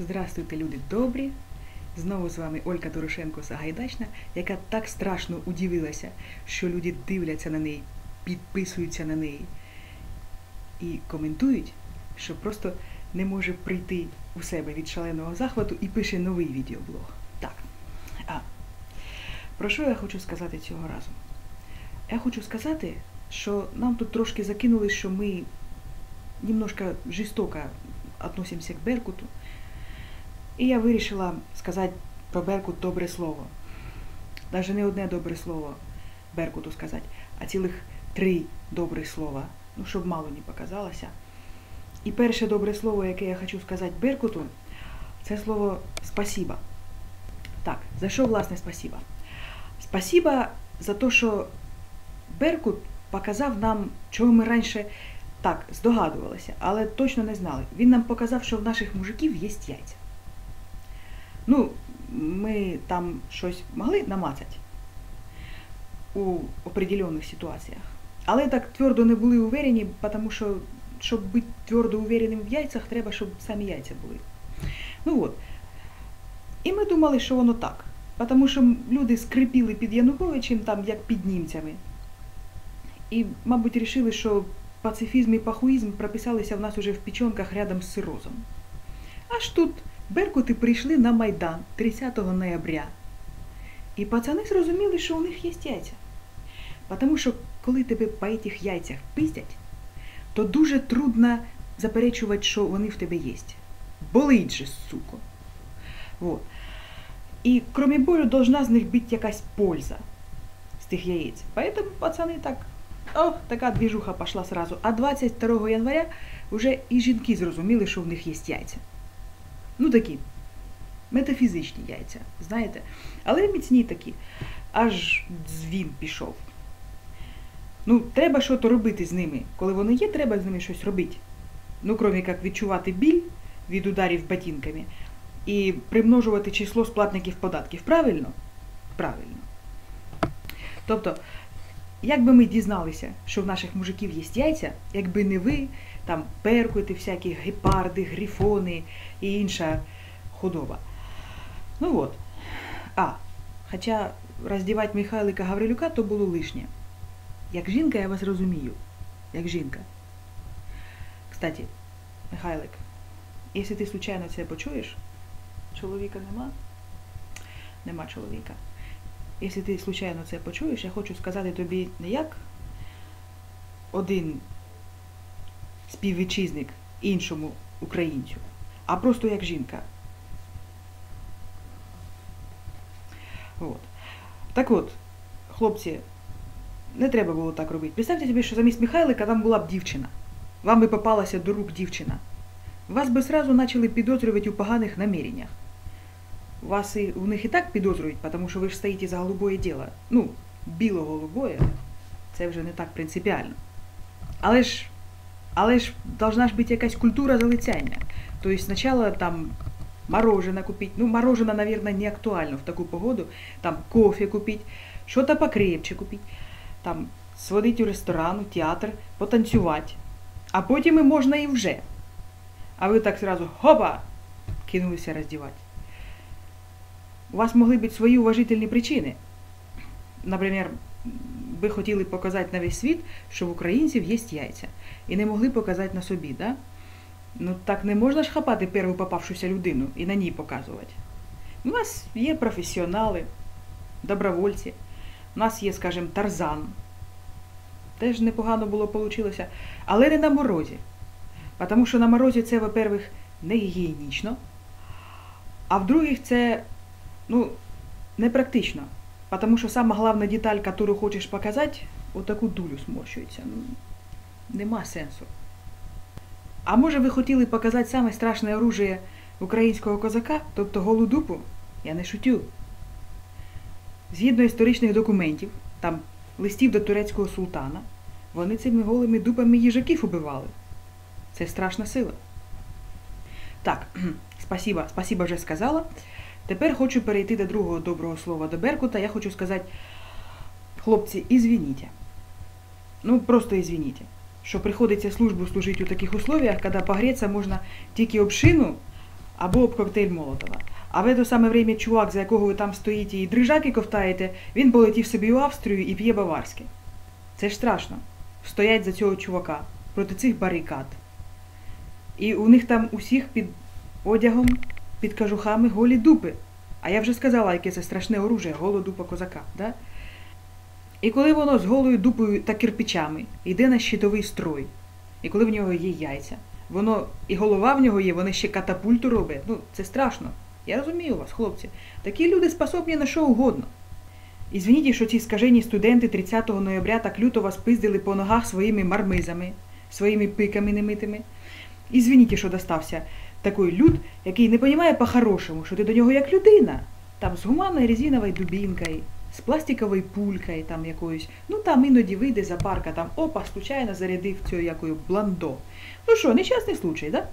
Здравствуйте, люди добрі! Знову з вами Олька Дорошенко Сагайдачна, яка так страшно удивилася, що люди дивляться на неї, підписуються на неї і коментують, що просто не може прийти у себе від шаленого захвату і пише новий відеоблог. Так. А про що я хочу сказати цього разу? Я хочу сказати, що нам тут трошки закинули, що ми немножко жестоко относимся к Беркуту. І я вирішила сказати про Беркут добре слово. Навіть не одне добре слово Беркуту сказати, а цілих три добрих слова, ну, щоб мало не показалося. І перше добре слово, яке я хочу сказати Беркуту, це слово спасіба. Так, за що, власне, спасіба? Спасіба за те, що Беркут показав нам, чого ми раніше так здогадувалися, але точно не знали. Він нам показав, що в наших мужиків є яйця. Ну, ми там щось могли намацати у определенних ситуаціях. Але так твердо не були уверені, тому що, щоб бути твердо увереним в яйцях, треба, щоб самі яйця були. Ну от. І ми думали, що воно так. Тому що люди скрипіли під Януковичем, там, як під німцями. І, мабуть, вирішили, що пацифізм і пахуїзм прописалися в нас уже в печенках рядом з сирозом. Аж тут Беркути прийшли на Майдан 30 ноября. І пацани зрозуміли, що у них є яйця. Тому що коли тебе по цих яйцях пиздять, то дуже трудно заперечувати, що вони в тебе є. Болить же, суко. Вот. І кроме болю должна з них бути якась польза з тих яєць. Поэтому пацани так, о, така двіжуха пішла сразу. А 22 января вже і жінки зрозуміли, що в них є яйця. Ну такі метафізичні яйця, знаєте. Але міцні такі. Аж дзвін пішов. Ну, треба щось робити з ними. Коли вони є, треба з ними щось робити. Ну, крім як відчувати біль від ударів ботинками і примножувати число сплатників податків. Правильно? Правильно. Тобто, як би ми дізналися, що в наших мужиків є яйця, якби не ви, там перкути, всякі гепарди, грифони і інша худоба. Ну от. А, хоча роздівати Михайлика Гаврилюка то було лишнє. Як жінка, я вас розумію. Як жінка. Кстати, Михайлик, якщо ти случайно це почуєш, чоловіка нема? Нема чоловіка. Якщо ти случайно це почуєш, я хочу сказати тобі не як один співвітчизник іншому українцю, а просто як жінка. От. Так от, хлопці, не треба було так робити. Представте собі, що замість Михайлика там була б дівчина. Вам би попалася до рук дівчина. Вас би сразу почали підозрювати у поганих наміреннях. Вас і у них і так підозрюють, тому що ви ж стоїте за голубое діло. Ну, біло-голубое, це вже не так принципіально. Але ж але ж должна ж бути якась культура залицяння. Тобто спочатку там мороженое купить. Ну, мороженое, наверное, не актуально в таку погоду. Там кофе купить, что-то покрепче купить. Там сводить у ресторан, у театр, потанцювати. А потім і можна і вже. А ви так сразу хопа! кинулися роздівати. У вас могли бути свої уважительні причини. Наприклад, ви хотіли показати на весь світ, що в українців є яйця. І не могли показати на собі, да? Ну так не можна ж хапати перву попавшуся людину і на ній показувати. У нас є професіонали, добровольці, у нас є, скажімо, тарзан. Теж непогано було вийшло, але не на морозі. Тому що на морозі це, во-первых, не гігієнічно, а в-других, це ну, непрактично. Потому що сама головна деталь, яку хочеш показати, отаку дулю сморщується. Ну, Нема сенсу. А може ви хотіли показати саме страшне оружие українського козака, тобто голу дупу? Я не шутю. Згідно історичних документів, там листів до турецького султана, вони цими голими дупами їжаків убивали. Це страшна сила. Так, спасіба, спасіба вже сказала. Тепер хочу перейти до другого доброго слова до Беркута. Я хочу сказати, хлопці, ізвініть. Ну, просто ізвініть, що приходиться службу служити у таких условиях, коли погреться можна тільки об шину, або об коктейль Молотова. А в це саме время чувак, за якого ви там стоїте і дрижаки ковтаєте, він полетів собі у Австрію і п'є баварське. Це ж страшно. Стоять за цього чувака проти цих барикад. І у них там усіх під одягом, під кажухами голі дупи. А я вже сказала, яке це страшне оружие, голодупа козака. Да? І коли воно з голою дупою та кирпичами йде на щитовий строй, і коли в нього є яйця, воно і голова в нього є, вони ще катапульту роблять. Ну, це страшно. Я розумію вас, хлопці. Такі люди способні на що угодно. І звініть, що ці скажені студенти 30 ноября так люто вас пиздили по ногах своїми мармизами, своїми пиками немитими. І звініть, що достався такий люд, який не розуміє по-хорошому, що ти до нього як людина. Там з гуманною резиновою дубінкою, з пластиковою пулькою там якоюсь. Ну там іноді вийде за парка, там опа, случайно зарядив цю якою бландо. Ну що, нещасний случай, да?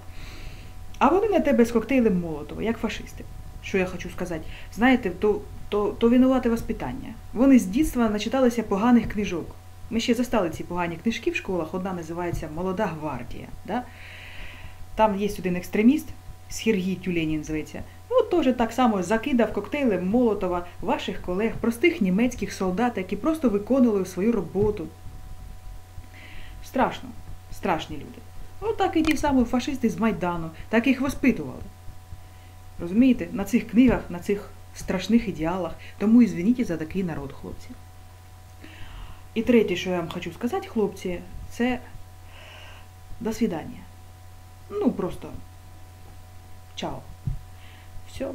А вони на тебе з коктейлем Молотова, як фашисти. Що я хочу сказати? Знаєте, то, то, то винувате воспитання. Вони з дітства начиталися поганих книжок. Ми ще застали ці погані книжки в школах. Одна називається Молода гвардія. Да? Там є один екстреміст, Сергій Тюленін зветься. Ну, теж так само закидав коктейлем Молотова ваших колег, простих німецьких солдат, які просто виконували свою роботу. Страшно, страшні люди. Отак і ті самі фашисти з Майдану, так їх воспитували. Розумієте, на цих книгах, на цих страшних ідеалах, тому і звініть за такий народ, хлопці. І третє, що я вам хочу сказати, хлопці, це до свидання. Ну, просто чао. Все.